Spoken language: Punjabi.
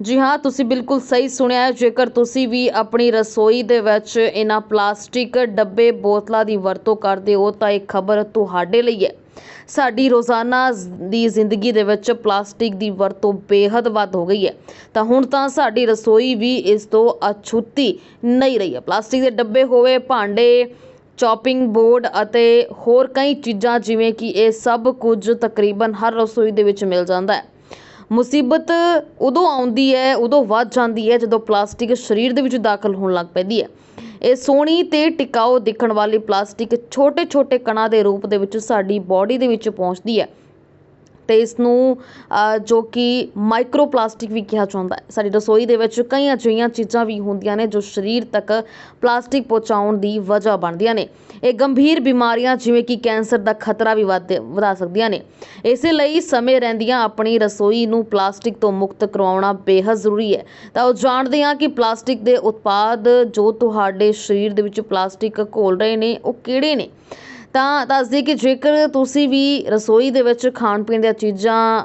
ਜੀ ਹਾਂ, ਤੁਸੀਂ ਬਿਲਕੁਲ ਸਹੀ ਸੁਣਿਆ ਹੈ। ਜੇਕਰ ਤੁਸੀਂ ਵੀ ਆਪਣੀ ਰਸੋਈ ਦੇ ਵਿੱਚ ਇਹਨਾਂ ਪਲਾਸਟਿਕ ਡੱਬੇ ਬੋਤਲਾਂ ਦੀ ਵਰਤੋਂ ਕਰਦੇ ਹੋ, ਤਾਂ ਇਹ ਖਬਰ ਤੁਹਾਡੇ ਲਈ ਹੈ। ਸਾਡੀ ਰੋਜ਼ਾਨਾ ਦੀ ਜ਼ਿੰਦਗੀ ਦੇ ਵਿੱਚ ਪਲਾਸਟਿਕ ਦੀ ਵਰਤੋਂ ਬੇਹੱਦ ਵੱਧ ਹੋ ਗਈ ਹੈ। ਤਾਂ ਹੁਣ ਤਾਂ ਸਾਡੀ ਰਸੋਈ ਵੀ ਇਸ ਤੋਂ ਅਛੂਤੀ ਨਹੀਂ ਰਹੀ ਹੈ। ਪਲਾਸਟਿਕ ਦੇ ਡੱਬੇ ਹੋਵੇ, ਭਾਂਡੇ ਚੌਪਿੰਗ ਬੋਰਡ ਅਤੇ ਹੋਰ ਕਈ ਚੀਜ਼ਾਂ, ਜਿਵੇਂ ਕਿ ਇਹ ਸਭ ਕੁਝ ਤਕਰੀਬਨ ਹਰ ਰਸੋਈ ਦੇ ਵਿੱਚ ਮਿਲ ਜਾਂਦਾ ਹੈ। ਮੁਸੀਬਤ ਉਦੋਂ ਆਉਂਦੀ ਹੈ, ਉਦੋਂ ਵੱਧ ਜਾਂਦੀ ਹੈ, ਜਦੋਂ ਪਲਾਸਟਿਕ ਸਰੀਰ ਦੇ ਵਿੱਚ ਦਾਖਲ ਹੋਣ ਲੱਗ ਪੈਂਦੀ ਹੈ। ਇਹ ਸੋਹਣੀ ਤੇ ਟਿਕਾਊ ਦਿਖਣ ਵਾਲੀ ਪਲਾਸਟਿਕ ਛੋਟੇ-ਛੋਟੇ ਕਣਾਂ ਦੇ ਰੂਪ ਦੇ ਵਿੱਚ ਸਾਡੀ ਬਾਡੀ ਦੇ ਵਿੱਚ ਪਹੁੰਚਦੀ ਹੈ। ਅਤੇ ਇਸ ਨੂੰ ਜੋ ਕਿ ਮਾਈਕਰੋ ਪਲਾਸਟਿਕ ਵੀ ਕਿਹਾ ਜਾਂਦਾ ਸਾਡੀ ਰਸੋਈ ਦੇ ਵਿੱਚ ਕਈ ਅਜਿਹੀਆਂ ਚੀਜ਼ਾਂ ਵੀ ਹੁੰਦੀਆਂ ਨੇ ਜੋ ਸਰੀਰ ਤੱਕ ਪਲਾਸਟਿਕ ਪਹੁੰਚਾਉਣ ਦੀ ਵਜ੍ਹਾ ਬਣਦੀਆਂ ਨੇ। ਇਹ ਗੰਭੀਰ ਬਿਮਾਰੀਆਂ ਜਿਵੇਂ ਕਿ ਕੈਂਸਰ ਦਾ ਖਤਰਾ ਵੀ ਵੱਧ, ਵਧਾ ਸਕਦੀਆਂ ਨੇ। ਇਸੇ ਲਈ ਸਮੇਂ ਰਹਿੰਦੀਆਂ ਆਪਣੀ ਰਸੋਈ ਨੂੰ ਪਲਾਸਟਿਕ ਤੋਂ ਮੁਕਤ ਕਰਵਾਉਣਾ ਬੇਹੱਦ ਜ਼ਰੂਰੀ ਹੈ। ਤਾਂ ਉਹ ਜਾਣਦੇ ਹਾਂ ਕਿ ਪਲਾਸਟਿਕ ਦੇ ਉਤਪਾਦ ਜੋ ਤੁਹਾਡੇ ਸਰੀਰ ਦੇ ਵਿੱਚ ਪਲਾਸਟਿਕ ਘੋਲ ਰਹੇ ਨੇ, ਉਹ ਕਿਹੜੇ ਨੇ? ਤਾਂ ਦੱਸਦੀ ਕਿ ਜੇਕਰ ਤੁਸੀਂ ਵੀ ਰਸੋਈ ਦੇ ਵਿੱਚ ਖਾਣ ਪੀਣ ਦੀਆਂ ਚੀਜ਼ਾਂ